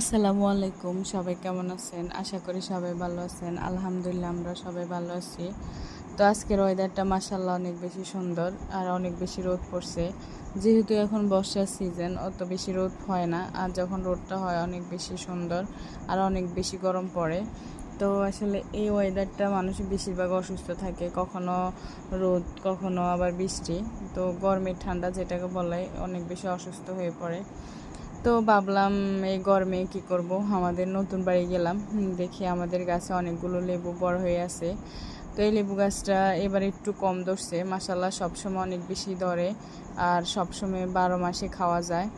আসসালামু আলাইকুম, সবাই কেমন আছেন? আশা করি সবাই ভালো আছেন। আলহামদুলিল্লাহ, আমরা সবাই ভালো আছি। তো আজকের ওয়েদারটা মাসাল্লাহ অনেক বেশি সুন্দর আর অনেক বেশি রোদ পড়ছে। যেহেতু এখন বর্ষার সিজন অত বেশি রোদ হয় না। আর যখন রোদটা হয়, অনেক বেশি সুন্দর আর অনেক বেশি গরম পড়ে। তো আসলে এই ওয়েদারটা মানুষ বেশিরভাগ অসুস্থ থাকে। কখনো রোদ, কখনো আবার বৃষ্টি। তো গরমের ঠান্ডা যেটাকে বলে, অনেক বেশি অসুস্থ হয়ে পড়ে। তো ভাবলাম, এই গরমে কি করব? আমাদের নতুন বাড়ি গেলাম। দেখি আমাদের গাছে অনেকগুলো লেবু বড় হয়ে আছে। তো এই লেবু গাছটা এবার একটু কম ধরছে। মাসাল্লাহ সবসময় অনেক বেশি ধরে আর সবসময় বারো মাসে খাওয়া যায়।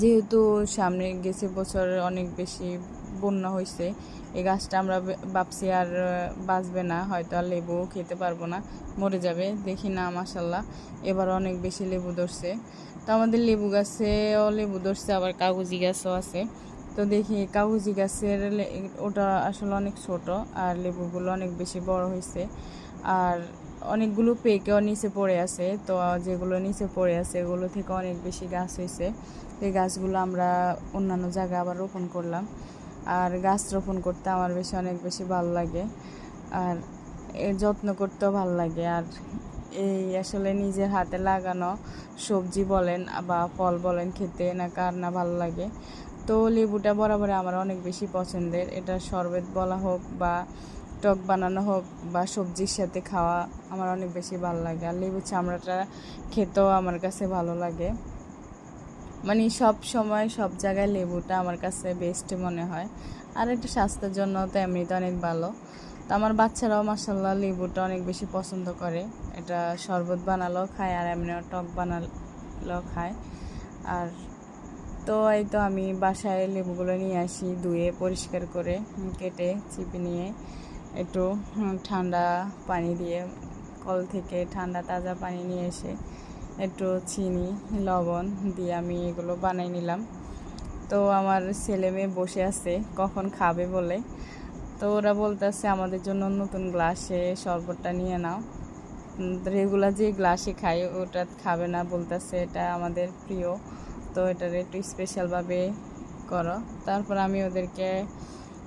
যেহেতু সামনে গেছে বছর অনেক বেশি বন্যা হয়েছে এই গাছটা আমরা ভাবছি আর বাঁচবে না, হয়তো আর লেবু খেতে পারব না, মরে যাবে, দেখি না মাসাল্লাহ এবার অনেক বেশি লেবু ধরছে। তো আমাদের লেবু গাছেও লেবু ধরছে, আবার কাগজি গাছও আছে। তো দেখি, কাগজি গাছের ওটা আসলে অনেক ছোট আর লেবুগুলো অনেক বেশি বড় হয়েছে আর অনেকগুলো পেকেও নিচে পড়ে আছে, তো যেগুলো নিচে পড়ে আছে, এগুলো থেকে অনেক বেশি গাছ হয়েছে এই গাছগুলো আমরা অন্যান্য জায়গায় আবার রোপণ করলাম। আর গাছ রোপণ করতে আমার বেশি অনেক বেশি ভালো লাগে। আর এর যত্ন করতেও ভালো লাগে। আর এই আসলে নিজের হাতে লাগানো সবজি বলেন বা ফল বলেন খেতে না কার না ভালো লাগে। তো লেবুটা বরাবর আমার অনেক বেশি পছন্দের। এটা শরবত বলা হোক বা টক বানানো হোক বা সবজির সাথে খাওয়া আমার অনেক বেশি ভালো লাগে। আর লেবু চামড়াটা খেতেও আমার কাছে ভালো লাগে। মানে সব সময় সব জায়গায় লেবুটা আমার কাছে বেস্ট মনে হয়। আর এটা স্বাস্থ্যের জন্য তো এমনিতে অনেক ভালো। তো আমার বাচ্চারাও মাসাল্লাহ লেবুটা অনেক বেশি পছন্দ করে। এটা শরবত বানালেও খায় আর এমনিও টক বানালেও খায়। আর তো এই তো আমি বাসায় লেবুগুলো নিয়ে আসি, ধুয়ে, পরিষ্কার করে, কেটে, চিপে নিয়ে একটু ঠান্ডা পানি দিয়ে কল থেকে ঠান্ডা, তাজা পানি নিয়ে এসে একটু চিনি, লবণ দিয়ে আমি এগুলো বানাই নিলাম। তো আমার ছেলে মেয়ে বসে আছে, কখন খাবে বলে। তো ওরা বলতেছে, আমাদের জন্য নতুন গ্লাসে শরবতটা নিয়ে নাও। রেগুলার যে গ্লাসে খাই, ওটা খাবে না। বলতেছে, এটা আমাদের প্রিয়। তো এটার একটু স্পেশালভাবে করো। তারপর আমি ওদেরকে,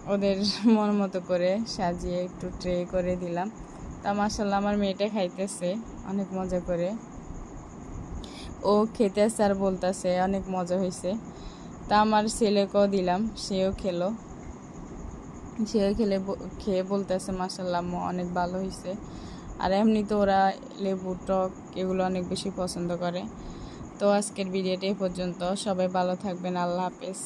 ওদের মন মতো করে সাজিয়ে একটু ট্রে করে দিলাম। তা মাসাল্লাহ আমার মেয়েটা খাইতেছে। অনেক মজা করে। ও খেতে আসছে আর বলতেছে, অনেক মজা হয়েছে তা আমার ছেলেকেও দিলাম, সেও খেলো। সেও খেলে খেয়ে বলতেছে মাসাল্লাহ অনেক ভালো হয়েছে আর এমনি তো ওরা লেবু, টক এগুলো অনেক বেশি পছন্দ করে। তো আজকের ভিডিওটি এ পর্যন্ত। সবাই ভালো থাকবেন, আল্লাহ হাফেজ।